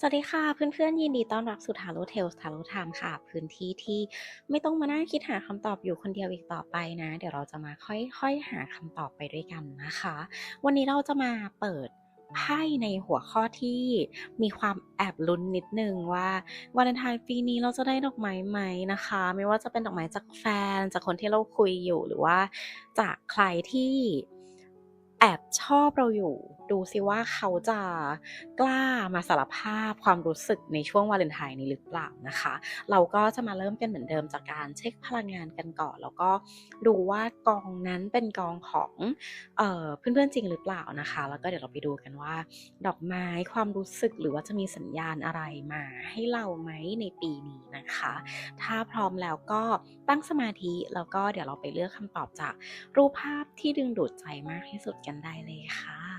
สวัสดีค่ะเพื่อนๆยินดีต้อนรับสู่ Tarot Tales Tarot Time ค่ะ พื้นที่ที่ไม่ต้องมานั่งคิดหาคำตอบอยู่คนเดียวอีกต่อไปนะ เดี๋ยวเราจะมาค่อยๆหาคำตอบไปด้วยกันนะคะ วันนี้เราจะมาเปิดไพ่ในหัวข้อที่มีความแอบลุ้นนิดนึงว่าวาเลนไทน์ปีนี้เราจะได้ดอกไม้ไหมนะคะ ไม่ว่าจะเป็นดอกไม้จากแฟน จากคนที่เราคุยอยู่หรือว่า จากใครที่แอบชอบเราอยู่ ดูซิว่าเขาจะกล้ามาสารภาพความรู้สึกในช่วงวาเลนไทน์นี้หรือเปล่านะคะ เราก็จะมาเริ่มกันเหมือนเดิมจากการเช็คพลังงานกันก่อน แล้วก็ดูว่ากองนั้นเป็นกองของเอ่อเพื่อนๆจริงหรือเปล่านะคะ แล้วก็เดี๋ยวเราไปดูกันว่า ดอกไม้ความรู้สึกหรือว่าจะมีสัญญาณอะไรมาให้เราไหมในปีนี้นะคะ ถ้าพร้อมแล้วก็ตั้งสมาธิแล้วก็เดี๋ยวเราไปเลือกคำตอบจากรูปภาพที่ดึงดูดใจมากที่สุดกันได้เลยค่ะ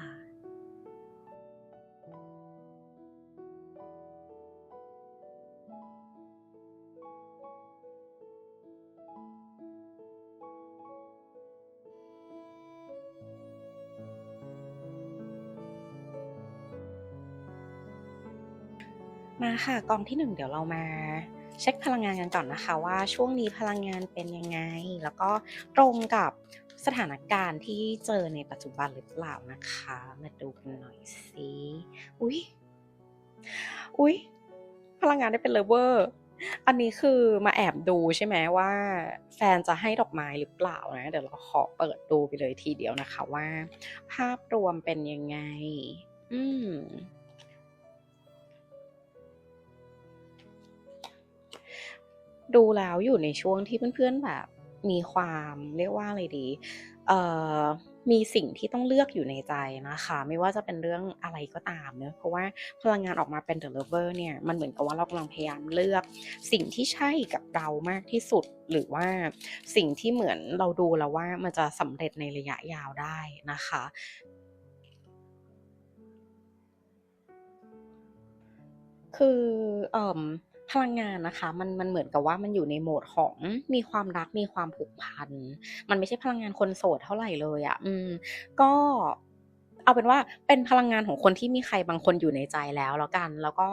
มาค่ะกองที่หนึ่งเดี๋ยวเรามาเช็คพลังงานกันก่อนนะคะว่าช่วงนี้พลังงานเป็นยังไง แล้วก็ตรงกับสถานการณ์ที่เจอในปัจจุบันหรือเปล่านะคะ มาดูกันหน่อยสิอุ๊ยอุ๊ยพลังงานได้เป็นเลเวอร์อันนี้คือมาแอบดูใช่ไหมว่าแฟนจะให้ดอกไม้หรือเปล่านะ เดี๋ยวเราขอเปิดดูไปเลยทีเดียวนะคะว่า ภาพรวมเป็นยังไง อืม ดูแล้วอยู่ในช่วงที่เพื่อนๆแบบมีความเรียกว่าอะไรดี เอ่อ มีสิ่งที่ต้องเลือกอยู่ในใจนะคะ ไม่ว่าจะเป็นเรื่องอะไรก็ตามเนอะเพราะว่าพลังงานออกมาเป็น The Lover เนี่ย มันเหมือนกับว่าเรากำลังพยายามเลือก สิ่งที่ใช่กับเรามากที่สุด หรือว่าสิ่งที่เหมือนเราดูแล้วว่ามันจะสำเร็จในระยะยาวได้นะคะ คือเอ่อ พลังงานนะคะมันมันเหมือนกับว่ามันอยู่ในโหมดของมีความรักมีความผูกพัน มันไม่ใช่พลังงานคนโสดเท่าไหร่เลยอะอืม ก็เอาเป็นว่าเป็นพลังงานของคนที่มีใครบางคนอยู่ในใจแล้วแล้วกัน แล้วก็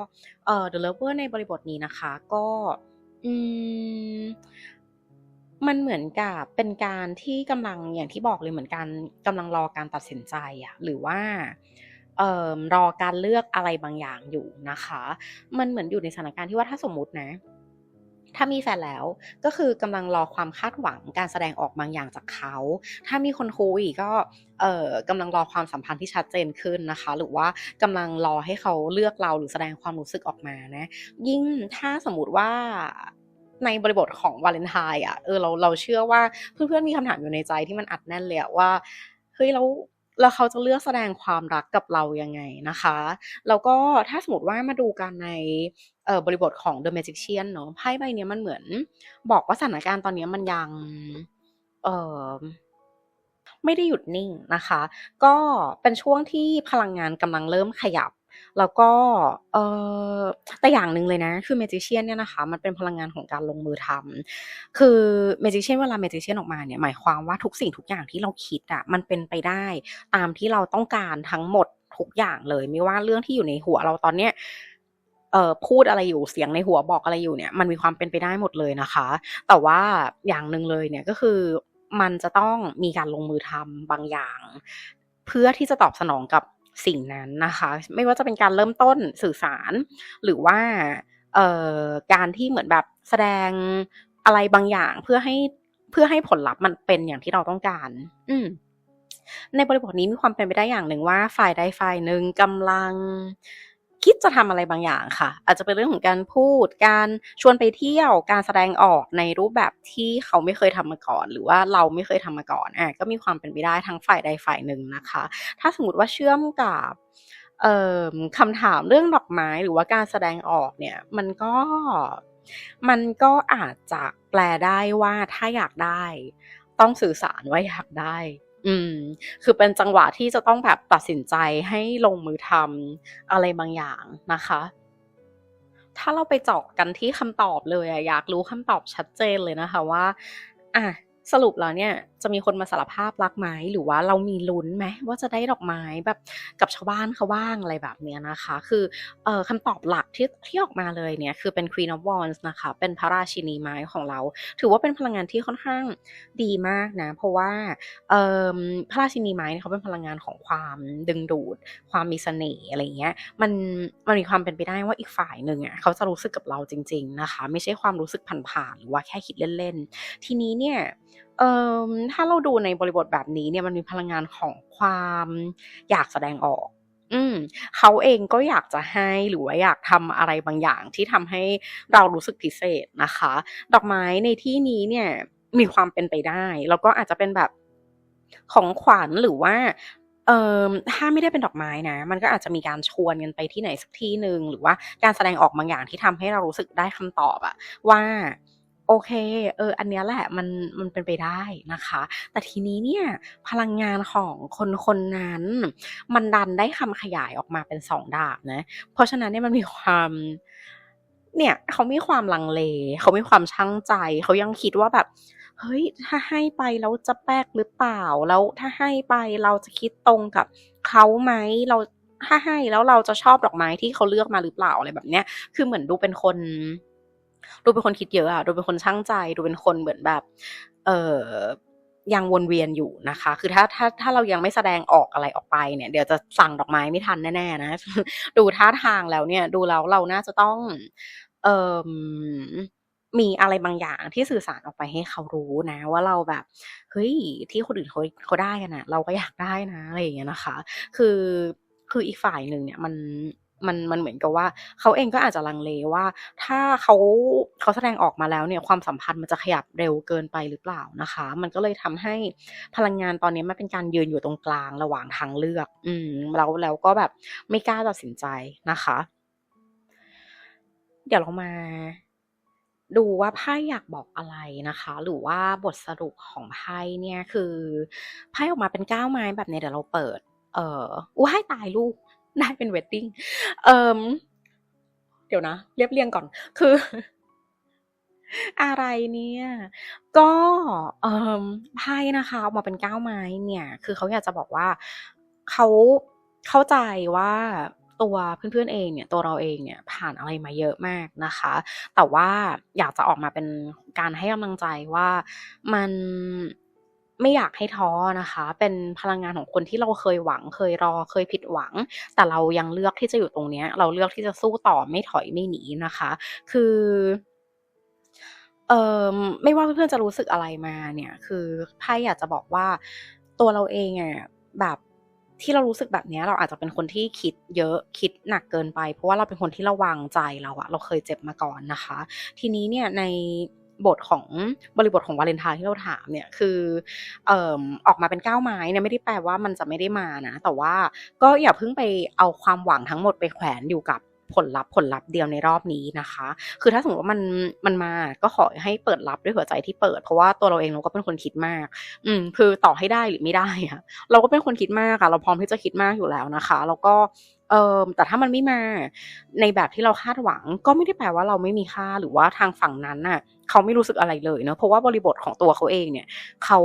เอ่อ The Lover ในบริบทนี้นะคะ ก็ อืมมันเหมือนกับเป็นการที่กำลังอย่างที่บอกเลยเหมือนกันกำลังรอการตัดสินใจอะหรือว่า รอการเลือกอะไรบางอย่างอยู่นะคะ มันเหมือนอยู่ในสถานการณ์ที่ว่าถ้าสมมุตินะ ถ้ามีแฟนแล้วก็คือกำลังรอความคาดหวังการแสดงออกบางอย่างจากเขา ถ้ามีคนคุยก็เอ่อกำลังรอความสัมพันธ์ที่ชัดเจนขึ้นนะคะ หรือว่ากำลังรอให้เขาเลือกเราหรือแสดงความรู้สึกออกมานะ ยิ่งถ้าสมมติว่าในบริบทของวาเลนไทน์อะเออเราเราเชื่อว่าเพื่อนๆมีคำถามอยู่ในใจที่มันอัดแน่นเลยว่าเฮ้ยแล้ว แล้วเขาจะเลือกแสดงความรักกับเรายังไงนะคะ แล้วก็ถ้าสมมติว่ามาดูกันในบริบทของ The Magician เนาะไพ่ใบเนี้ยมันเหมือน บอกว่าสถานการณ์ตอนเนี้ยมันยังเออไม่ได้หยุดนิ่งนะคะ ก็เป็นช่วงที่พลังงานกำลังเริ่มขยับ แล้วก็เออแต่อย่างหนึ่งเลยนะ คือ Magician เนี่ยนะคะ มันเป็นพลังงานของการลงมือทำคือ Magician เวลา Magician ออกมาเนี่ย หมายความว่าทุกสิ่งทุกอย่างที่เราคิดอะมันเป็นไปได้ ตามที่เราต้องการทั้งหมดทุกอย่างเลย ไม่ว่าเรื่องที่อยู่ในหัวเราตอนเนี้ยเอ่อพูดอะไรอยู่เสียงในหัวบอกอะไรอยู่เนี่ย มันมีความเป็นไปได้หมดเลยนะคะ แต่ว่าอย่างหนึ่งเลยเนี่ยก็คือมันจะต้องมีการลงมือทำบางอย่าง เพื่อที่จะตอบสนองกับ สิ่งนั้นนะคะ ไม่ว่าจะเป็นการเริ่มต้นสื่อสาร หรือว่าเอ่อการที่เหมือนแบบแสดงอะไรบางอย่างเพื่อให้เพื่อให้ผลลัพธ์มันเป็นอย่างที่เราต้องการ อืมในบริบทนี้มีความเป็นไปได้อย่างหนึ่งว่าฝ่ายใดฝ่ายหนึ่งกำลัง คิดจะทำอะไรบางอย่างค่ะ อาจจะเป็นเรื่องของการพูด การชวนไปเที่ยว การแสดงออกในรูปแบบที่เขาไม่เคยทำมาก่อน หรือว่าเราไม่เคยทำมาก่อนอะก็มีความเป็นไปได้ทั้งฝ่ายใดฝ่ายหนึ่งนะคะ ถ้าสมมติว่าเชื่อมกับเอ่อคำถามเรื่องดอกไม้หรือว่าการแสดงออกเนี่ยมันก็มันก็อาจจะแปลได้ว่าถ้าอยากได้ ต้องสื่อสารว่าอยากได้ อืม คือเป็นจังหวะที่จะต้องแบบตัดสินใจให้ลงมือทำอะไรบางอย่างนะคะ ถ้าเราไปเจาะกันที่คำตอบเลยอะอยากรู้คำตอบชัดเจนเลยนะคะว่า อะ สรุปแล้วเนี่ยจะมีคนมาสารภาพรักไหมหรือว่าเรามีลุ้นไหมว่าจะได้ดอกไม้แบบกับชาวบ้านเขาบ้างอะไรแบบเนี้ยนะคะ คือเออคำตอบหลักที่ที่ออกมาเลยเนี่ยคือเป็น Queen of Wands นะคะ เป็นพระราชินีไม้ของเรา ถือว่าเป็นพลังงานที่ค่อนข้างดีมากนะ เพราะว่าเออพระราชินีไม้เขาเป็นพลังงานของความดึงดูด ความมีเสน่ห์อะไรเงี้ยมันมันมีความเป็นไปได้ว่าอีกฝ่ายหนึ่งอะเขาจะรู้สึกกับเราจริง ๆนะคะ ไม่ใช่ความรู้สึกผ่านๆหรือว่าแค่คิดเล่นๆทีนี้เนี่ย ถ้าเราดูในบริบทแบบนี้เนี่ยมันมีพลังงานของความอยากแสดงออก อืมเขาเองก็อยากจะให้หรือว่าอยากทำอะไรบางอย่างที่ทำให้เรารู้สึกพิเศษนะคะ ดอกไม้ในที่นี้เนี่ยมีความเป็นไปได้ แล้วก็อาจจะเป็นแบบของขวัญหรือว่าเอ่อถ้าไม่ได้เป็นดอกไม้นะ มันก็อาจจะมีการชวนกันไปที่ไหนสักที่หนึ่งหรือว่าการแสดงออกบางอย่างที่ทำให้เรารู้สึกได้คำตอบอะว่า โอเค เออ อันเนี้ยแหละมันมันเป็นไปได้นะคะ แต่ทีนี้เนี่ยพลังงานของคนคนนั้น มันดันได้คำขยายออกมาเป็น2ดาบนะ เพราะฉะนั้นเนี่ยมันมีความเนี่ยเขามีความลังเล เขามีความชั่งใจ เขายังคิดว่าแบบ เฮ้ย ถ้าให้ไปแล้วจะแป๊กหรือเปล่า แล้วถ้าให้ไปเราจะคิดตรงกับเขาไหมเราถ้าให้แล้วเราจะชอบดอกไม้ที่เขาเลือกมาหรือเปล่าอะไรแบบเนี้ย คือเหมือนดูเป็นคน ดูเป็นคนคิดเยอะอะดูเป็นคนชั่งใจ ดูเป็นคนเหมือนแบบ เอ่อยังวนเวียนอยู่นะคะ คือถ้าถ้าถ้าเรายังไม่แสดงออกอะไรออกไปเนี่ย เดี๋ยวจะสั่งดอกไม้ไม่ทันแน่ๆนะ ดูท่าทางแล้วเนี่ย ดูแล้วเราน่าจะต้อง เอ่อมีอะไรบางอย่างที่สื่อสารออกไปให้เขารู้นะ ว่าเราแบบเฮ้ยที่คนอื่นเขาเขาได้กันน่ะเราก็อยากได้นะอะไรอย่างเงี้ยนะคะ คือคืออีกฝ่ายหนึ่งเนี่ยมัน มันมันเหมือนกับว่าเขาเองก็อาจจะลังเลว่า ถ้าเขาเขาแสดงออกมาแล้วเนี่ยความสัมพันธ์มันจะขยับเร็วเกินไปหรือเปล่านะคะ มันก็เลยทำให้พลังงานตอนนี้มันเป็นการยืนอยู่ตรงกลางระหว่างทางเลือก อืมแล้วแล้วก็แบบไม่กล้าตัดสินใจนะคะ เดี๋ยวเรามาดูว่าไพ่อยากบอกอะไรนะคะ หรือว่าบทสรุปของไพ่เนี่ยคือไพ่ออกมาเป็น9ไม้แบบนี้เดี๋ยวเราเปิด เอ่อว้ายตายลูก ได้เป็น wedding เอ่อเดี๋ยวนะ เรียบเรียงก่อน คือ อะไรเนี่ย ก็เอ่อไพ่นะคะออกมาเป็น9ไม้เนี่ย คือเขาอยากจะบอกว่าเขาเข้าใจว่าตัวเพื่อนๆเองเนี่ยตัวเราเองเนี่ยผ่านอะไรมาเยอะมากนะคะ แต่ว่าอยากจะออกมาเป็นการให้กำลังใจว่ามัน ไม่อยากให้ท้อนะคะ เป็นพลังงานของคนที่เราเคยหวัง เคยรอ เคยผิดหวัง แต่เรายังเลือกที่จะอยู่ตรงเนี้ยเราเลือกที่จะสู้ต่อไม่ถอยไม่หนีนะคะ คือเอ่อไม่ว่าเพื่อนๆจะรู้สึกอะไรมาเนี่ย คือไพ่อยากจะบอกว่าตัวเราเองอะแบบที่เรารู้สึกแบบนี้เราอาจจะเป็นคนที่คิดเยอะคิดหนักเกินไป เพราะว่าเราเป็นคนที่ระวังใจเราอะเราเคยเจ็บมาก่อนนะคะ ทีนี้เนี่ยใน บทของบริบทของวาเลนไทน์ที่เราถามเนี่ยคือเอ่อออกมาเป็น9ไม้เนี่ยไม่ได้แปลว่ามันจะไม่ได้มานะ แต่ว่าก็อย่าเพิ่งไปเอาความหวังทั้งหมดไปแขวนอยู่กับผลลัพธ์ผลลัพธ์เดียวในรอบนี้นะคะ คือถ้าสมมติว่ามันมันมาก็ขอให้เปิดรับด้วยหัวใจที่เปิด เพราะว่าตัวเราเองเราก็เป็นคนคิดมาก อืม คือต่อให้ได้หรือไม่ได้อะเราก็เป็นคนคิดมากอะเราพร้อมที่จะคิดมากอยู่แล้วนะคะ แล้วก็เออแต่ถ้ามันไม่มาในแบบที่เราคาดหวัง ก็ไม่ได้แปลว่าเราไม่มีค่าหรือว่าทางฝั่งนั้นน่ะ เขาไม่รู้สึกอะไรเลยเนาะเพราะว่าบริบทของตัวเขาเองเนี่ยเขา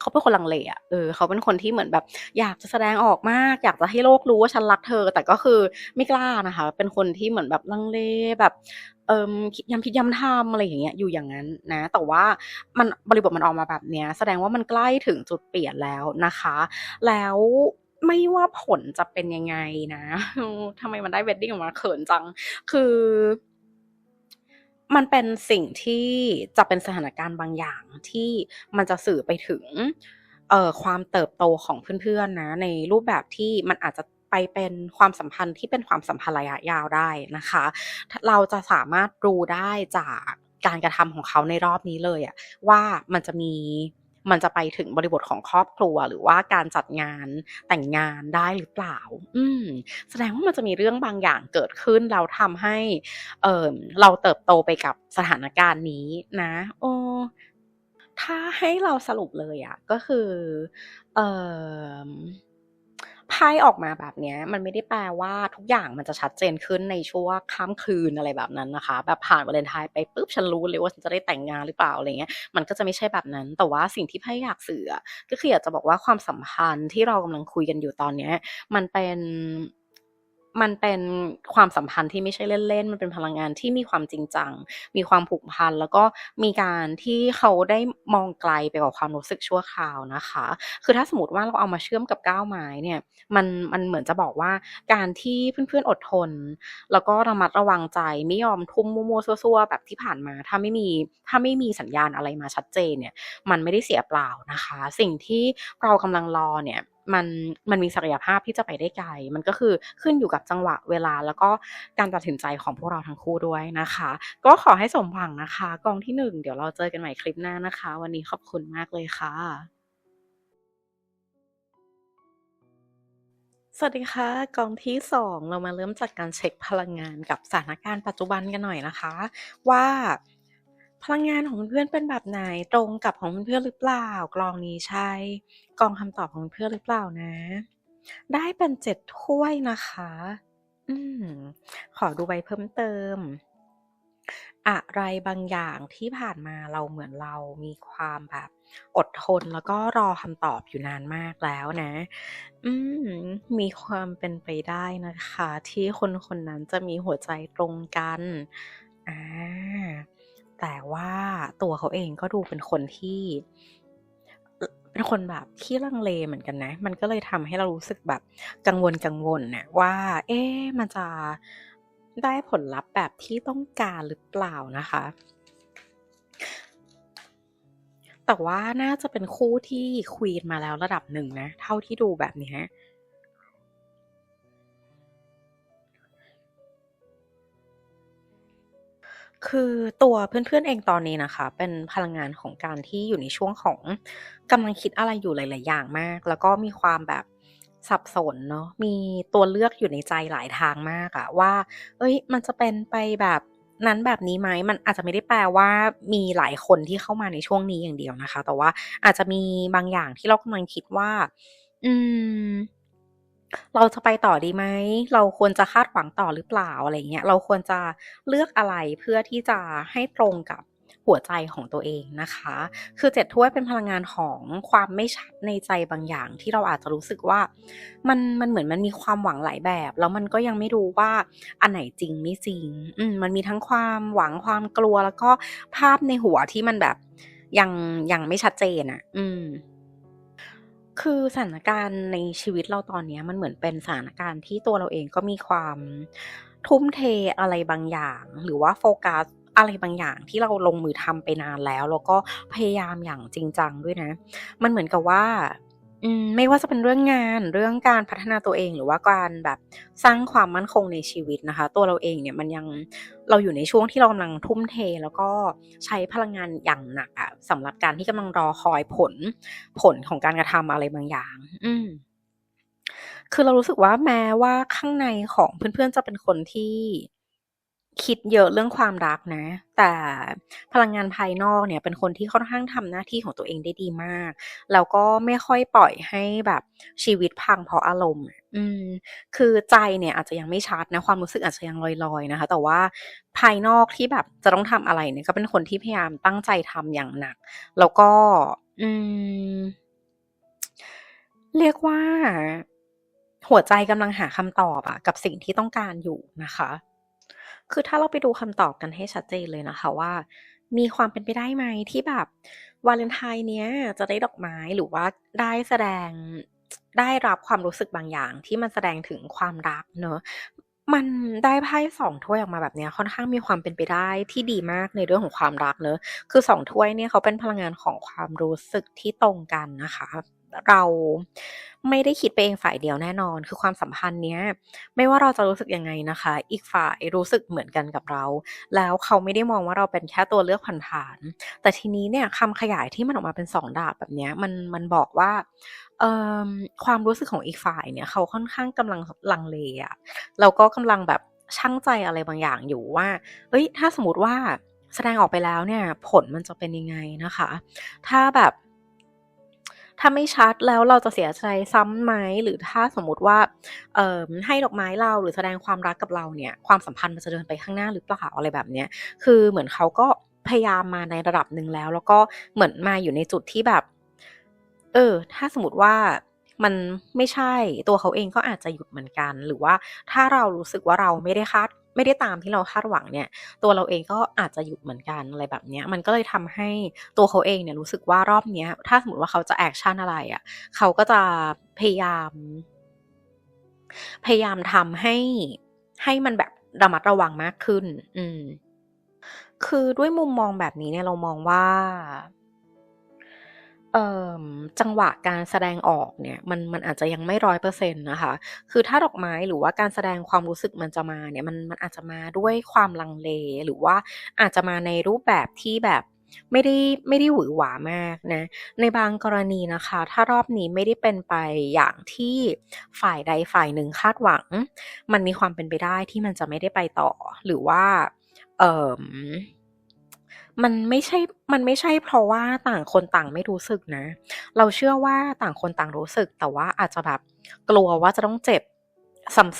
เขาเป็นคนลังเลอะเออเขาเป็นคนที่เหมือนแบบ อยากจะแสดงออกมาก อยากจะให้โลกรู้ว่าฉันรักเธอ แต่ก็คือไม่กล้านะคะ เป็นคนที่เหมือนแบบลังเลแบบเอ่อคิดย้ำคิดย้ำทำอะไรอย่างเงี้ยอยู่อย่างงั้นนะ แต่ว่ามันบริบทมันออกมาแบบเนี้ย แสดงว่ามันใกล้ถึงจุดเปลี่ยนแล้วนะคะ แล้วไม่ว่าผลจะเป็นยังไงนะทำไมมันได้ wedding ออกมาเขินจัง คือ มันเป็นสิ่งที่จะเป็นสถานการณ์บางอย่างที่มันจะสื่อไปถึงเอ่อความเติบโตของเพื่อนๆนะ ในรูปแบบที่มันอาจจะไปเป็นความสัมพันธ์ที่เป็นความสัมพันธ์ระยะยาวได้นะคะ เราจะสามารถรู้ได้จากการกระทำของเขาในรอบนี้เลยอะว่ามันจะมี มันจะไปถึงบริบทของครอบครัวหรือว่าการจัดงานแต่งงานได้หรือเปล่า อืม แสดงว่ามันจะมีเรื่องบางอย่างเกิดขึ้นเราทำให้ เอ่อเราเติบโตไปกับสถานการณ์นี้นะ โอ้ถ้าให้เราสรุปเลยอะก็คือ เอ่อ ไพ่ออกมาแบบเนี้ยมันไม่ได้แปลว่าทุกอย่างมันจะชัดเจนขึ้นในชั่วข้ามคืนอะไรแบบนั้นนะคะ แบบผ่านวาเลนไทน์ไปปุ๊บฉันรู้เลยว่าฉันจะได้แต่งงานหรือเปล่าอะไรเงี้ยมันก็จะไม่ใช่แบบนั้น แต่ว่าสิ่งที่ไพ่อยากสื่อก็คืออยากจะบอกว่าความสัมพันธ์ที่เรากำลังคุยกันอยู่ตอนเนี้ยมันเป็น มันเป็นความสัมพันธ์ที่ไม่ใช่เล่นๆ มันเป็นพลังงานที่มีความจริงจัง มีความผูกพัน แล้วก็มีการที่เขาได้มองไกลไปกว่าความรู้สึกชั่วคราวนะคะ คือถ้าสมมติว่าเราเอามาเชื่อมกับก้าวไม้เนี่ย มันมันเหมือนจะบอกว่าการที่เพื่อนๆอดทน แล้วก็ระมัดระวังใจไม่ยอมทุ่มมัวๆซัวๆแบบที่ผ่านมา ถ้าไม่มีถ้าไม่มีสัญญาณอะไรมาชัดเจนเนี่ย มันไม่ได้เสียเปล่านะคะ สิ่งที่เรากำลังรอเนี่ย มันมันมีศักยภาพที่จะไปได้ไกล มันก็คือขึ้นอยู่กับจังหวะเวลาแล้วก็การตัดสินใจของพวกเราทั้งคู่ด้วยนะคะ ก็ขอให้สมหวังนะคะ กองที่ 1 เดี๋ยวเราเจอกันใหม่คลิปหน้านะคะ วันนี้ขอบคุณมากเลยค่ะ สวัสดีค่ะ กองที่ 2 เรามาเริ่มจากการเช็คพลังงานกับสถานการณ์ปัจจุบันกันหน่อยนะคะ ว่า พลังงานของเพื่อนเป็นแบบไหนตรงกับของเพื่อนหรือเปล่า กลองนี้ใช่กองคำตอบของเพื่อนหรือเปล่านะ ได้เป็น7ถ้วยนะคะ อืมขอดูใบเพิ่มเติม อะไรบางอย่างที่ผ่านมาเราเหมือนเรามีความแบบอดทนแล้วก็รอคำตอบอยู่นานมากแล้วนะ อืม มีความเป็นไปได้นะคะ ที่คนคนนั้นจะมีหัวใจตรงกัน อ่า แต่ว่าตัวเขาเองก็ดูเป็นคนที่ เป็นคนแบบขี้ลังเลเหมือนกันนะ มันก็เลยทำให้เรารู้สึกแบบกังวลๆน่ะว่า เอ๊มันจะได้ผลลัพธ์แบบที่ต้องการหรือเปล่านะคะ แต่ว่าน่าจะเป็นคู่ที่คุยมาแล้วระดับหนึ่งนะ เท่าที่ดูแบบนี้ คือตัวเพื่อนๆเองตอนนี้นะคะ เป็นพลังงานของการที่อยู่ในช่วงของกำลังคิดอะไรอยู่หลายๆอย่างมาก แล้วก็มีความแบบสับสนเนาะมีตัวเลือกอยู่ในใจหลายทางมากอะว่าเฮ้ย มันจะเป็นไปแบบนั้นแบบนี้ไหมมันอาจจะไม่ได้แปลว่ามีหลายคนที่เข้ามาในช่วงนี้อย่างเดียวนะคะ แต่ว่าอาจจะมีบางอย่างที่เรากำลังคิดว่า อืม เราจะไปต่อดีไหม เราควรจะคาดหวังต่อหรือเปล่าอะไรเงี้ย เราควรจะเลือกอะไรเพื่อที่จะให้ตรงกับหัวใจของตัวเองนะคะ คือ7ถ้วยเป็นพลังงานของความไม่ชัดในใจบางอย่าง ที่เราอาจจะรู้สึกว่า มันมันเหมือนมันมีความหวังหลายแบบ แล้วมันก็ยังไม่รู้ว่าอันไหนจริงไม่จริง อืมมันมีทั้งความหวังความกลัวแล้วก็ภาพในหัวที่มันแบบยังยังไม่ชัดเจนอะอืม คือสถานการณ์ในชีวิตเราตอนเนี้ย มันเหมือนเป็นสถานการณ์ที่ตัวเราเองก็มีความทุ่มเทอะไรบางอย่าง หรือว่าโฟกัสอะไรบางอย่างที่เราลงมือทำไปนานแล้ว แล้วก็พยายามอย่างจริงจังด้วยนะ มันเหมือนกับว่า อืมไม่ว่าจะเป็นเรื่องงานเรื่องการพัฒนาตัวเอง หรือว่าการแบบสร้างความมั่นคงในชีวิตนะคะ ตัวเราเองเนี่ยมันยังเราอยู่ในช่วงที่เรากำลังทุ่มเท แล้วก็ใช้พลังงานอย่างหนักอะสำหรับการที่กำลังรอคอยผลผลของการกระทำอะไรบางอย่าง อืมคือเรารู้สึกว่าแม้ว่าข้างในของเพื่อนๆจะเป็นคนที่ คิดเยอะเรื่องความรักนะ แต่พลังงานภายนอกเนี่ย เป็นคนที่ค่อนข้างทำหน้าที่ของตัวเองได้ดีมาก แล้วก็ไม่ค่อยปล่อยให้แบบชีวิตพังเพราะอารมณ์ อืม คือใจเนี่ยอาจจะยังไม่ชัดนะ ความรู้สึกอาจจะยังลอยๆนะคะ แต่ว่าภายนอกที่แบบจะต้องทำอะไรเนี่ย ก็เป็นคนที่พยายามตั้งใจทำอย่างหนัก แล้วก็ อืม เรียกว่า หัวใจกำลังหาคำตอบอะกับสิ่งที่ต้องการอยู่นะคะ คือถ้าเราไปดูคำตอบกันให้ชัดเจนเลยนะคะว่า มีความเป็นไปได้ไหมที่แบบวาเลนไทน์เนี้ยจะได้ดอกไม้หรือว่าได้แสดงได้รับความรู้สึกบางอย่าง ที่มันแสดงถึงความรักเนาะมันได้ไพ่2ถ้วยออกมาแบบเนี้ยค่อนข้างมีความเป็นไปได้ที่ดีมากในเรื่องของความรักเนาะคือ2ถ้วยเนี่ยเขาเป็นพลังงานของความรู้สึกที่ตรงกันนะคะ เราไม่ได้คิดไปเองฝ่ายเดียวแน่นอน คือความสัมพันธ์เนี้ย ไม่ว่าเราจะรู้สึกยังไงนะคะ อีกฝ่ายรู้สึกเหมือนกันกับเรา แล้วเขาไม่ได้มองว่าเราเป็นแค่ตัวเลือกผ่านๆแต่ทีนี้เนี่ยคำขยายที่มันออกมาเป็น2ดาบแบบเนี้ยมันมันบอกว่าเอ่อความรู้สึกของอีกฝ่ายเนี่ย เขาค่อนข้างกำลังลังเลอะแล้วก็กำลังแบบชั่งใจอะไรบางอย่างอยู่ว่าเฮ้ย ถ้าสมมติว่าแสดงออกไปแล้วเนี่ย ผลมันจะเป็นยังไงนะคะ ถ้าแบบ ถ้าไม่ชัดแล้วเราจะเสียใจซ้ำไหมหรือถ้าสมมุติว่าเออให้ดอกไม้เราหรือแสดงความรักกับเราเนี่ยความสัมพันธ์มันจะเดินไปข้างหน้าหรือเปล่าอะไรแบบเนี้ยคือเหมือนเขาก็พยายามมาในระดับหนึ่งแล้ว แล้วก็เหมือนมาอยู่ในจุดที่แบบ เออ ถ้าสมมติว่ามันไม่ใช่ตัวเขาเองก็อาจจะหยุดเหมือนกัน หรือว่าถ้าเรารู้สึกว่าเราไม่ได้คาด ไม่ได้ตามที่เราคาดหวังเนี่ย ตัวเราเองก็อาจจะหยุดเหมือนกันอะไรแบบเนี้ย มันก็เลยทำให้ตัวเขาเองเนี่ยรู้สึกว่ารอบเนี้ย ถ้าสมมติว่าเขาจะแอกชันอะไรอะเขาก็จะพยายาม พยายามทำให้ให้มันแบบระมัดระวังมากขึ้น อืม คือด้วยมุมมองแบบนี้เนี่ยเรามองว่า จังหวะการแสดงออกเนี่ยมันมันอาจจะยังไม่100%นะคะ คือถ้าดอกไม้หรือว่าการแสดงความรู้สึกมันจะมาเนี่ยมันมันอาจจะมาด้วยความลังเล หรือว่าอาจจะมาในรูปแบบที่แบบไม่ได้ไม่ได้หวือหวามากนะ ในบางกรณีนะคะ ถ้ารอบนี้ไม่ได้เป็นไปอย่างที่ฝ่ายใดฝ่ายหนึ่งคาดหวัง มันมีความเป็นไปได้ที่มันจะไม่ได้ไปต่อ หรือว่า เอ่อ มันไม่ใช่ มันไม่ใช่เพราะว่าต่างคนต่างไม่รู้สึกนะ เราเชื่อว่าต่างคนต่างรู้สึก แต่ว่าอาจจะแบบกลัวว่าจะต้องเจ็บ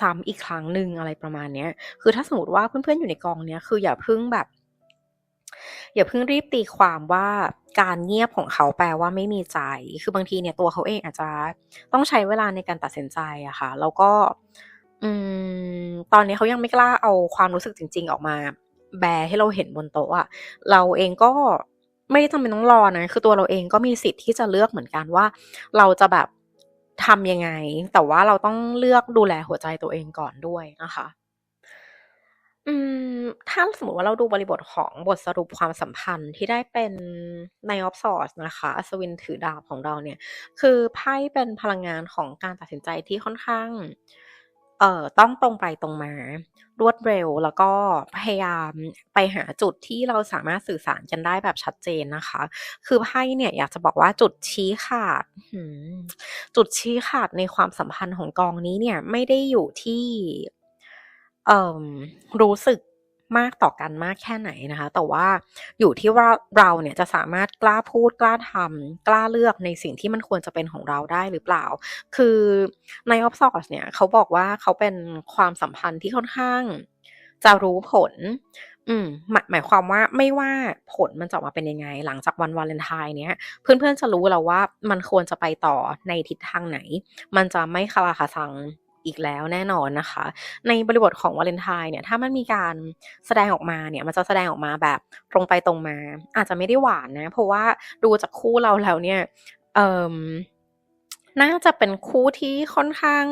ซ้ำๆอีกครั้งหนึ่งอะไรประมาณเนี้ย คือถ้าสมมติว่าเพื่อนๆอยู่ในกองเนี้ยคืออย่าเพิ่งแบบ อย่าเพิ่งรีบตีความว่าการเงียบของเขาแปลว่าไม่มีใจ คือบางทีเนี่ยตัวเขาเองอาจจะต้องใช้เวลาในการตัดสินใจอะค่ะ แล้วก็ อืม ตอนนี้เขายังไม่กล้าเอาความรู้สึกจริง ๆ ออกมา แบร์ให้เราเห็นบนโต๊ะอะเราเองก็ไม่ได้จำเป็นต้องรอนะคือตัวเราเองก็มีสิทธิ์ที่จะเลือกเหมือนกันว่า เราจะแบบทำยังไง แต่ว่าเราต้องเลือกดูแลหัวใจตัวเองก่อนด้วยนะคะอืมถ้าสมมติว่าเราดูบริบทของบทสรุปความสัมพันธ์ที่ได้เป็น Knight of Swords นะคะอัศวินถือดาบของเราเนี่ย คือไพ่เป็นพลังงานของการตัดสินใจที่ค่อนข้าง เอ่อต้องตรงไปตรงมารวดเร็วแล้วก็พยายามไปหาจุดที่เราสามารถสื่อสารกันได้แบบชัดเจนนะคะ คือไพ่เนี่ยอยากจะบอกว่าจุดชี้ขาดจุดชี้ขาดในความสัมพันธ์ของกองนี้เนี่ยไม่ได้อยู่ที่เอ่อรู้สึก มากต่อกันมากแค่ไหนนะคะ แต่ว่าอยู่ที่ว่าเราเนี่ยจะสามารถกล้าพูดกล้าทำกล้าเลือกในสิ่งที่มันควรจะเป็นของเราได้หรือเปล่า คือ Knight of Swords เนี่ยเขาบอกว่าเขาเป็นความสัมพันธ์ที่ค่อนข้าง จะรู้ผลอืมหมายหมายความว่าไม่ว่าผลมันจะออกมาเป็นยังไง หลังจากวันวาเลนไทน์เนี้ย เพื่อนๆจะรู้แล้วว่ามันควรจะไปต่อในทิศทางไหน มันจะไม่คาราคาซัง อีกแล้วแน่นอนนะคะ ในบริบทของวาเลนไทน์เนี่ยถ้ามันมีการแสดงออกมาเนี่ยมันจะแสดงออกมาแบบตรงไปตรงมา อาจจะไม่ได้หวานนะ เพราะว่าดูจากคู่เราแล้วเนี่ยเอ่อน่าจะเป็นคู่ที่ค่อนข้าง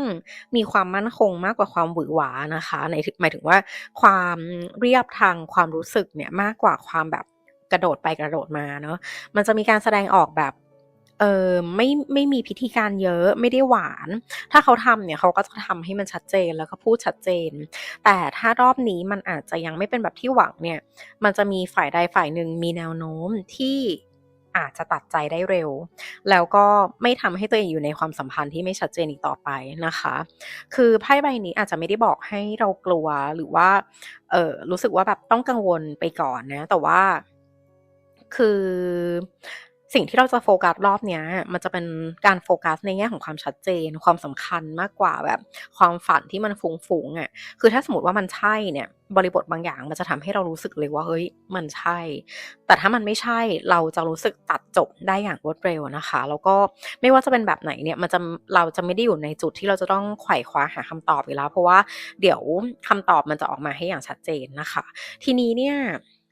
มีความมั่นคงมากกว่าความหวือหวานะคะในหมายถึงว่าความเรียบทางความรู้สึกเนี่ยมากกว่าความแบบกระโดดไปกระโดดมาเนาะมันจะมีการแสดงออกแบบ เออไม่ไม่มีพิธีการเยอะไม่ได้หวาน ถ้าเขาทำเนี่ยเขาก็จะทำให้มันชัดเจนแล้วก็พูดชัดเจน แต่ถ้ารอบนี้มันอาจจะยังไม่เป็นแบบที่หวังเนี่ย มันจะมีฝ่ายใดฝ่ายหนึ่งมีแนวโน้มที่อาจจะตัดใจได้เร็ว แล้วก็ไม่ทำให้ตัวเองอยู่ในความสัมพันธ์ที่ไม่ชัดเจนอีกต่อไปนะคะ คือไพ่ใบนี้อาจจะไม่ได้บอกให้เรากลัวหรือว่า เออรู้สึกว่าแบบต้องกังวลไปก่อนนะ แต่ว่าคือ สิ่งที่เราจะโฟกัสรอบเนี้ย มันจะเป็นการโฟกัสในแง่ของความชัดเจน ความสำคัญมากกว่าแบบความฝันที่มันฟุ้งๆอะคือถ้าสมมติว่ามันใช่เนี่ย บริบทบางอย่างมันจะทำให้เรารู้สึกเลยว่าเฮ้ยมันใช่ แต่ถ้ามันไม่ใช่เราจะรู้สึกตัดจบได้อย่างรวดเร็วนะคะ แล้วก็ไม่ว่าจะเป็นแบบไหนเนี่ยมันจะเราจะไม่ได้อยู่ในจุดที่เราจะต้องไขว่คว้าหาคำตอบอยู่แล้ว เพราะว่าเดี๋ยวคำตอบมันจะออกมาให้อย่างชัดเจนนะคะ ทีนี้เนี่ย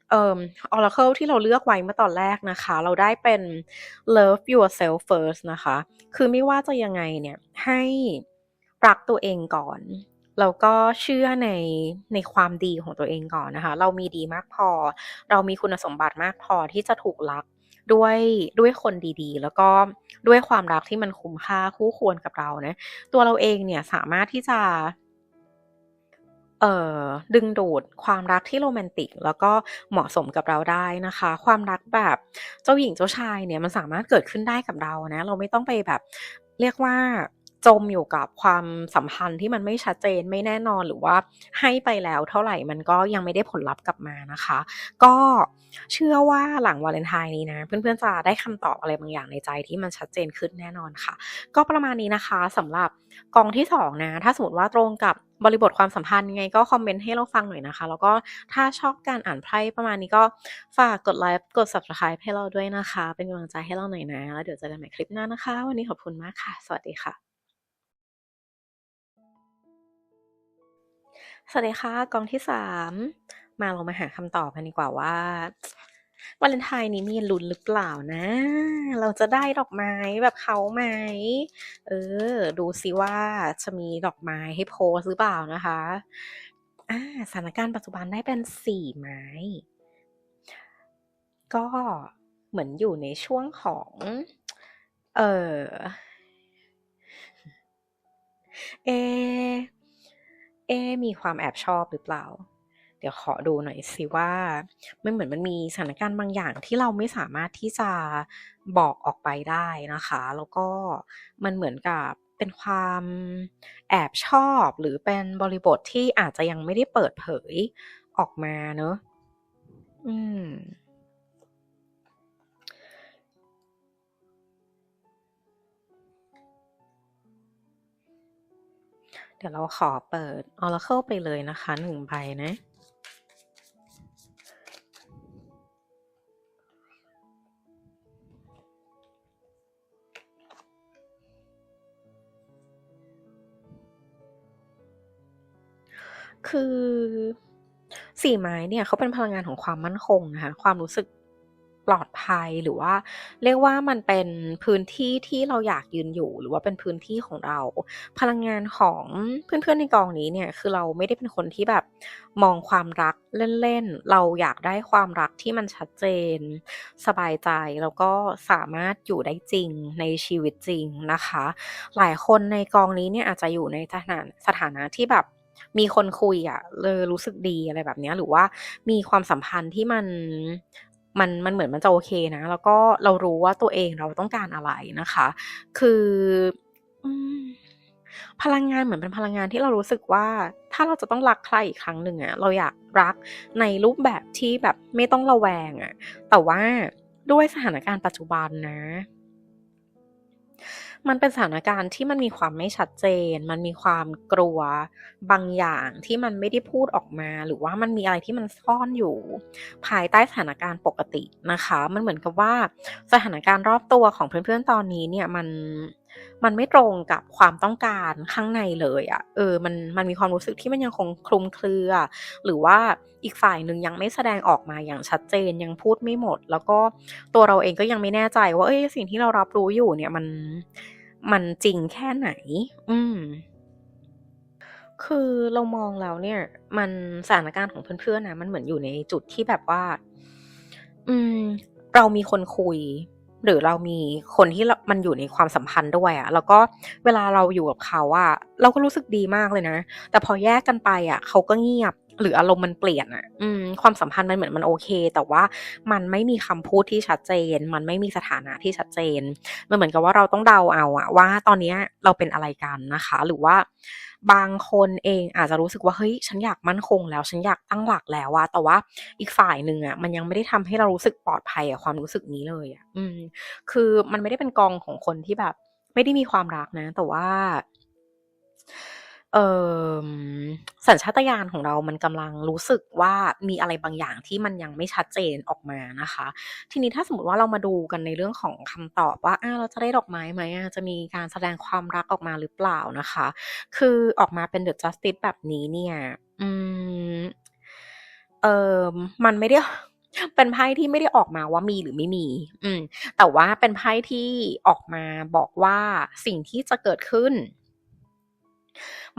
เอ่อ Oracle ที่เราเลือกไว้เมื่อตอนแรกนะคะ เราได้เป็น Love Yourself First นะคะ คือไม่ว่าจะยังไงเนี่ย ให้รักตัวเองก่อน แล้วก็เชื่อในในความดีของตัวเองก่อนนะคะ เรามีดีมากพอ เรามีคุณสมบัติมากพอที่จะถูกรักด้วยด้วยคนดีๆ แล้วก็ด้วยความรักที่มันคุ้มค่าคู่ควรกับเรานะ ตัวเราเองเนี่ยสามารถที่จะ เอ่อดึงดูดความรักที่โรแมนติก แล้วก็เหมาะสมกับเราได้นะคะ ความรักแบบเจ้าหญิงเจ้าชายเนี่ยมันสามารถเกิดขึ้นได้กับเรานะ เราไม่ต้องไปแบบเรียกว่าจมอยู่กับความสัมพันธ์ที่มันไม่ชัดเจนไม่แน่นอนหรือว่าให้ไปแล้วเท่าไหร่มันก็ยังไม่ได้ผลลัพธ์กลับมานะคะ ก็เชื่อว่าหลังวาเลนไทน์นี้นะ เพื่อนๆจะได้คำตอบอะไรบางอย่างในใจที่มันชัดเจนขึ้นแน่นอนค่ะ ก็ประมาณนี้นะคะสำหรับกองที่สองนะถ้าสมมติว่าตรงกับ บริบทความสัมพันธ์ยังไงก็คอมเมนต์ให้เราฟังหน่อยนะคะ แล้วก็ถ้าชอบการอ่านไพ่ประมาณนี้ก็ฝากกดไลค์กด subscribe ให้เราด้วยนะคะ เป็นกำลังใจให้เราหน่อยนะแล้วเดี๋ยวเจอกันใหม่คลิปหน้านะคะ วันนี้ขอบคุณมากค่ะ สวัสดีค่ะสวัสดีค่ะกองที่สามมาเรามาหาคำตอบกันดีกว่าว่า วาเลนไทน์นี้มีลุ้นหรือเปล่านะ เราจะได้ดอกไม้แบบเขาไหม เออ ดูซิว่าจะมีดอกไม้ให้โพสหรือเปล่านะคะอ่าสถานการณ์ปัจจุบันได้เป็นสี่ไม้ ก็เหมือนอยู่ในช่วงของ เออเอ เอ มีความแอบชอบหรือเปล่า เดี๋ยวขอดูหน่อยสิว่ามันเหมือนมันมีสถานการณ์บางอย่างที่เราไม่สามารถที่จะบอกออกไปได้นะคะ แล้วก็มันเหมือนกับเป็นความแอบชอบหรือเป็นบริบทที่อาจจะยังไม่ได้เปิดเผยออกมาเนอะอืมเดี๋ยวเราขอเปิด Oracle ไปเลยนะคะหนึ่งใบนะ คือสี่ไม้เนี่ยเขาเป็นพลังงานของความมั่นคงนะคะความรู้สึกปลอดภัยหรือว่า เรียกว่ามันเป็นพื้นที่ที่เราอยากยืนอยู่ หรือว่าเป็นพื้นที่ของเรา พลังงานของเพื่อนๆในกองนี้เนี่ย คือเราไม่ได้เป็นคนที่แบบมองความรักเล่นๆ เราอยากได้ความรักที่มันชัดเจน สบายใจแล้วก็สามารถอยู่ได้จริงในชีวิตจริงนะคะ หลายคนในกองนี้เนี่ยอาจจะอยู่ในสถานสถานะที่แบบ มีคนคุยอะเลยรู้สึกดีอะไรแบบเนี้ยหรือว่ามีความสัมพันธ์ที่มันมันมันเหมือนมันจะโอเคนะ แล้วก็เรารู้ว่าตัวเองเราต้องการอะไรนะคะ คือพลังงานเหมือนเป็นพลังงานที่เรารู้สึกว่า ถ้าเราจะต้องรักใครอีกครั้งหนึ่งอะเราอยากรักในรูปแบบที่แบบไม่ต้องระแวงอะแต่ว่าด้วยสถานการณ์ปัจจุบันนะ มันเป็นสถานการณ์ที่มันมีความไม่ชัดเจน มันมีความกลัวบางอย่างที่มันไม่ได้พูดออกมา หรือว่ามันมีอะไรที่มันซ่อนอยู่ ภายใต้สถานการณ์ปกตินะคะ มันเหมือนกับว่าสถานการณ์รอบตัวของเพื่อนๆตอนนี้เนี่ยมัน มันไม่ตรงกับความต้องการข้างในเลยอะ่ะ เออ มัน มันมีความรู้สึกที่มันยังคงคลุมเครือ หรือว่าอีกฝ่ายหนึ่งยังไม่แสดงออกมาอย่างชัดเจน ยังพูดไม่หมด แล้วก็ตัวเราเองก็ยังไม่แน่ใจว่า เอ้ย สิ่งที่เรารับรู้อยู่เนี่ย มัน มันจริงแค่ไหน อืม คือเรามองแล้วเนี่ย มันสถานการณ์ของเพื่อนๆนะ มันเหมือนอยู่ในจุดที่แบบว่า อืม เรามีคนคุย หรือเรามีคนที่มันอยู่ในความสัมพันธ์ด้วยอะแล้วก็เวลาเราอยู่กับเขาอะเราก็รู้สึกดีมากเลยนะ แต่พอแยกกันไปอะเขาก็เงียบ หรืออารมณ์มันเปลี่ยนอะอืมความสัมพันธ์มันเหมือนมันโอเค แต่ว่ามันไม่มีคำพูดที่ชัดเจน มันไม่มีสถานะที่ชัดเจน มันเหมือนกับว่าเราต้องเดาเอาอะว่าตอนนี้เราเป็นอะไรกันนะคะ หรือว่า บางคนเองอาจจะรู้สึกว่าเฮ้ยฉันอยากมั่นคงแล้ว ฉันอยากตั้งหลักแล้วว่ะแต่ว่าอีกฝ่ายหนึ่งอะมันยังไม่ได้ทำให้เรารู้สึกปลอดภัยกับความรู้สึกนี้เลยอะอืม คือมันไม่ได้เป็นกองของคนที่แบบ ไม่ได้มีความรักนะ แต่ว่า เออสัญชาตญาณของเรามันกำลังรู้สึกว่า มีอะไรบางอย่างที่มันยังไม่ชัดเจนออกมานะคะ ทีนี้ถ้าสมมติว่าเรามาดูกันในเรื่องของคำตอบว่าอ้าเราจะได้ดอกไม้ไหมจะมีการแสดงความรักออกมาหรือเปล่านะคะ คือออกมาเป็น The Justice แบบนี้เนี่ย อืม เออมันไม่ได้ เป็นไพ่ที่ไม่ได้ออกมาว่ามีหรือไม่มี อืม แต่ว่าเป็นไพ่ที่ออกมาบอกว่า สิ่งที่จะเกิดขึ้น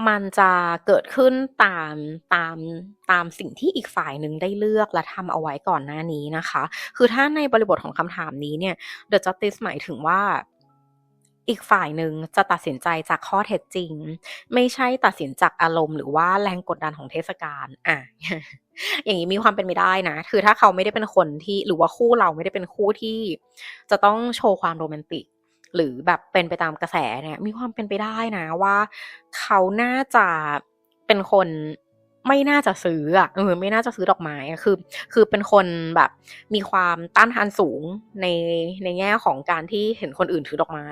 มันจะเกิดขึ้นตามตามตามสิ่งที่อีกฝ่ายหนึ่งได้เลือกและทำเอาไว้ก่อนหน้านี้นะคะ คือถ้าในบริบทของคำถามนี้เนี่ย The Justice หมายถึงว่าอีกฝ่ายหนึ่งจะตัดสินใจจากข้อเท็จจริง ไม่ใช่ตัดสินจากอารมณ์ หรือว่าแรงกดดันของเทศกาลอะอย่างนี้มีความเป็นไปได้นะ คือถ้าเขาไม่ได้เป็นคนที่หรือว่าคู่เราไม่ได้เป็นคู่ที่จะต้องโชว์ความโรแมนติก หรือแบบเป็นไปตามกระแสเนี่ย มีความเป็นไปได้นะว่า เขาน่าจะเป็นคนไม่น่าจะซื้ออะเออไม่น่าจะซื้อดอกไม้อะคือ คือเป็นคนแบบ มีความต้านทานสูงในในแง่ของการที่เห็นคนอื่นถือดอกไม้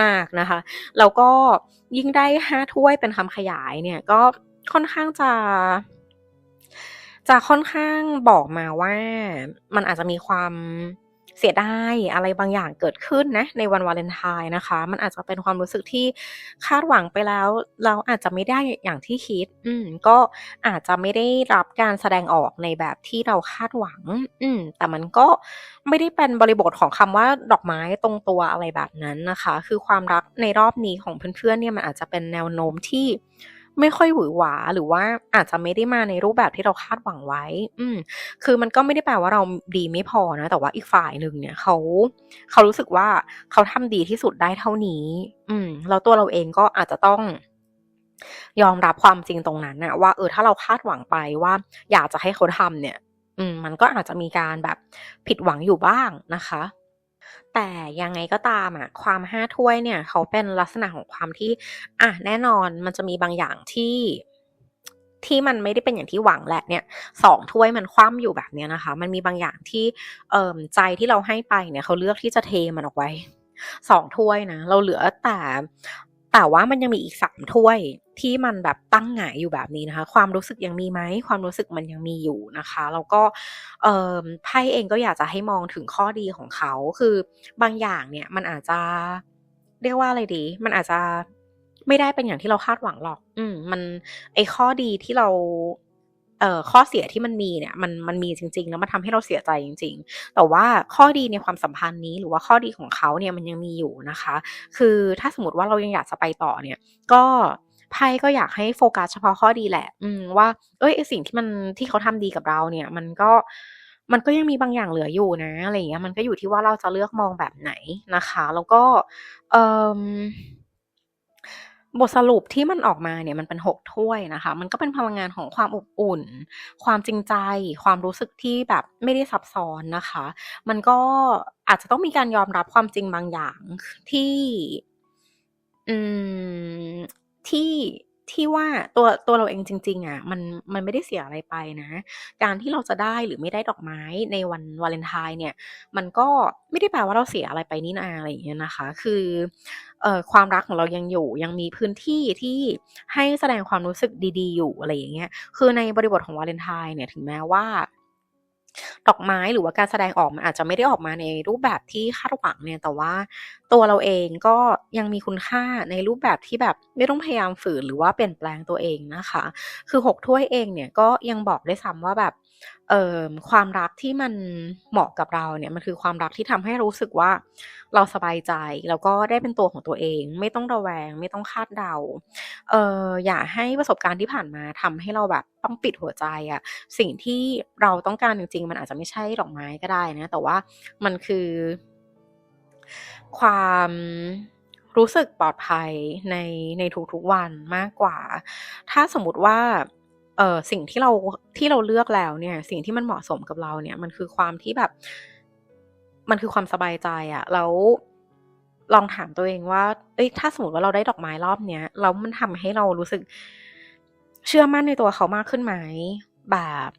มาก ๆนะคะ แล้วก็ยิ่งได้ห้าถ้วยเป็นคำขยายเนี่ย ก็ค่อนข้างจะจะค่อนข้างบอกมาว่ามันอาจจะมีความ เสียดายอะไรบางอย่างเกิดขึ้นนะในวันวาเลนไทน์นะคะ มันอาจจะเป็นความรู้สึกที่คาดหวังไปแล้วแล้วอาจจะไม่ได้อย่างที่คิด อืมก็อาจจะไม่ได้รับการแสดงออกในแบบที่เราคาดหวัง อืมแต่มันก็ไม่ได้เป็นบริบทของคำว่าดอกไม้ตรงตัวอะไรแบบนั้นนะคะ คือความรักในรอบนี้ของเพื่อนๆเนี่ยมันอาจจะเป็นแนวโน้มที่ ไม่ค่อยหวือหวาหรือว่าอาจจะไม่ได้มาในรูปแบบที่เราคาดหวังไว้ อืม คือมันก็ไม่ได้แปลว่าเราดีไม่พอนะ แต่ว่าอีกฝ่ายหนึ่งเนี่ยเขาเขารู้สึกว่าเขาทำดีที่สุดได้เท่านี้ อืมแล้วตัวเราเองก็อาจจะต้องยอมรับความจริงตรงนั้นนะว่าเออถ้าเราคาดหวังไปว่า อยากจะให้เขาทำเนี่ย อืม มันก็อาจจะมีการแบบผิดหวังอยู่บ้างนะคะ แต่ยังไงก็ตามอะความห้าถ้วยเนี่ย เขาเป็นลักษณะของความที่อะแน่นอนมันจะมีบางอย่างที่ที่มันไม่ได้เป็นอย่างที่หวังแหละเนี่ยสองถ้วยมันคว่ำอยู่แบบเนี้ยนะคะ มันมีบางอย่างที่เอ่อใจที่เราให้ไปเนี่ยเขาเลือกที่จะเทมันออกไว้2ถ้วยนะเราเหลือแต่ แต่ว่ามันยังมีอีกสามถ้วยที่มันแบบตั้งหงายอยู่แบบนี้นะคะ ความรู้สึกยังมีไหมความรู้สึกมันยังมีอยู่นะคะแล้วก็ไพ่เองก็อยากจะให้มองถึงข้อดีของเขาคือบางอย่างเนี่ยมันอาจจะเรียกว่าอะไรดี มันอาจจะไม่ได้เป็นอย่างที่เราคาดหวังหรอก อืม มันไอข้อดีที่เรา เอ่อข้อเสียที่มันมีเนี่ยมันมันมีจริง ๆ แล้วมันทำให้เราเสียใจจริง ๆ แต่ว่าข้อดีในความสัมพันธ์นี้หรือว่าข้อดีของเขาเนี่ยมันยังมีอยู่นะคะ คือถ้าสมมติว่าเรายังอยากจะไปต่อเนี่ยก็ไพ่ก็อยากให้โฟกัสเฉพาะข้อดีแหละ อืมว่าเฮ้ยไอ้สิ่งที่มันที่เขาทำดีกับเราเนี่ย มันก็มันก็ยังมีบางอย่างเหลืออยู่นะอะไรอย่างเงี้ยมันก็อยู่ที่ว่าเราจะเลือกมองแบบไหนนะคะ แล้วก็เอ่อ บทสรุปที่มันออกมาเนี่ยมันเป็น 6 ถ้วยนะคะ มันก็เป็นพลังงานของความอบอุ่น ความจริงใจ ความรู้สึกที่แบบไม่ได้ซับซ้อนนะคะ มันก็อาจจะต้องมีการยอมรับความจริงบางอย่างที่ อืมที่ ที่ว่าตัวตัวเราเองจริง ๆอะมันมันไม่ได้เสียอะไรไปนะ การที่เราจะได้หรือไม่ได้ดอกไม้ในวันวาเลนไทน์เนี่ย มันก็ไม่ได้แปลว่าเราเสียอะไรไปนี่นาอะไรอย่างเงี้ยนะคะ คือเอ่อความรักของเรายังอยู่ยังมีพื้นที่ที่ให้แสดงความรู้สึกดี ๆ อยู่อะไรอย่างเงี้ย คือในบริบทของวาเลนไทน์เนี่ยถึงแม้ว่า ดอกไม้หรือว่าการแสดงออกมันอาจจะไม่ได้ออกมาในรูปแบบที่คาดหวังเนี่ยแต่ว่าตัวเราเองก็ยังมีคุณค่าในรูปแบบที่แบบไม่ต้องพยายามฝืนหรือว่าเปลี่ยนแปลงตัวเองนะคะ คือหกถ้วยเองเนี่ยก็ยังบอกได้ซ้ำว่าแบบ ความรักที่มันเหมาะกับเราเนี่ยมันคือความรักที่ทำให้รู้สึกว่าเราสบายใจแล้วก็ได้เป็นตัวของตัวเอง ไม่ต้องระแวง ไม่ต้องคาดเดาเอ่ออย่าให้ประสบการณ์ที่ผ่านมาทำให้เราแบบต้องปิดหัวใจอะสิ่งที่เราต้องการจริง ๆ มันอาจจะไม่ใช่ดอกไม้ก็ได้นะ แต่ว่ามันคือ ความรู้สึกปลอดภัยในในทุกๆวันมากกว่า ถ้าสมมติว่า เอ่อสิ่งที่เราที่เราเลือกแล้วเนี่ย สิ่งที่มันเหมาะสมกับเราเนี่ย มันคือความที่แบบ มันคือความสบายใจอะแล้วลองถามตัวเองว่าเฮ้ย ถ้าสมมติว่าเราได้ดอกไม้รอบเนี้ยแล้วมันทำให้เรารู้สึก เชื่อมั่นในตัวเขามากขึ้นไหม แบบ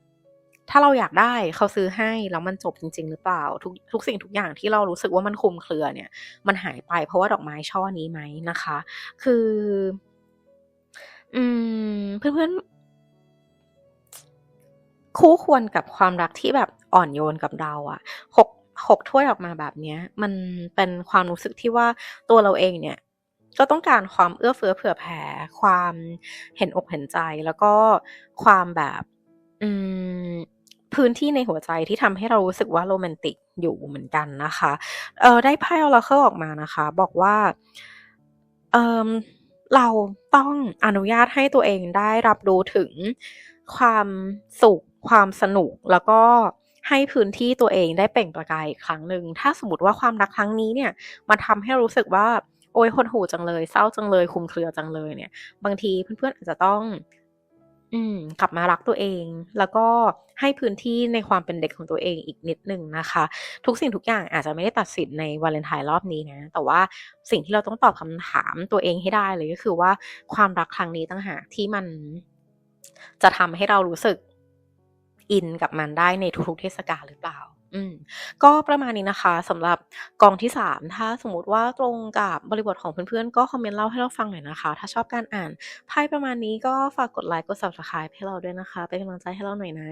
ถ้าเราอยากได้เขาซื้อให้แล้วมันจบจริง ๆ หรือเปล่า ทุกทุกสิ่งทุกอย่างที่เรารู้สึกว่ามันคุมเครือเนี่ย มันหายไปเพราะว่าดอกไม้ช่อนี้ไหมนะคะ คือ อืม เพื่อนๆ คู่ควรกับความรักที่แบบอ่อนโยนกับเราอะ6 6ถ้วยออกมาแบบเนี้ย มันเป็นความรู้สึกที่ว่าตัวเราเองเนี่ย ก็ต้องการความเอื้อเฟื้อเผื่อแผ่ ความเห็นอกเห็นใจ แล้วก็ความแบบอืมพื้นที่ในหัวใจที่ทำให้เรารู้สึกว่าโรแมนติกอยู่เหมือนกันนะคะ เออได้ไพ่ Oracle ออกมานะคะ บอกว่า เออเราต้องอนุญาตให้ตัวเองได้รับรู้ถึงความสุข ความสนุกแล้วก็ให้พื้นที่ตัวเองได้เปล่งประกายอีกครั้งหนึ่ง ถ้าสมมติว่าความรักครั้งนี้เนี่ยมันทำให้รู้สึกว่าโอ๊ยหดหู่จังเลย เศร้าจังเลยคุมเครือจังเลยเนี่ย บางทีเพื่อนๆอาจจะต้อง อืม กลับมารักตัวเอง แล้วก็ให้พื้นที่ในความเป็นเด็กของตัวเองอีกนิดหนึ่งนะคะ ทุกสิ่งทุกอย่างอาจจะไม่ได้ตัดสินในวาเลนไทน์รอบนี้นะ แต่ว่าสิ่งที่เราต้องตอบคำถามตัวเองให้ได้เลยก็คือว่าความรักครั้งนี้ต่างหากที่มันจะทำให้เรารู้สึก อินกับมันได้ในทุกๆเทศกาลหรือเปล่า อืม ก็ประมาณนี้นะคะสำหรับกองที่3ถ้าสมมุติว่าตรงกับบริบทของเพื่อนๆ ก็คอมเมนต์เล่าให้เราฟังหน่อยนะคะ ถ้าชอบการอ่านไพ่ประมาณนี้ก็ฝากกดไลค์กด Subscribe ให้เราด้วยนะคะ เป็นกำลังใจให้เราหน่อยนะ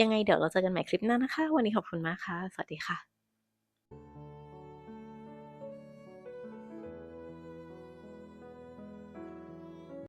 ยังไงเดี๋ยวเราเจอกันใหม่คลิปหน้านะคะ วันนี้ขอบคุณมากค่ะ สวัสดีค่ะ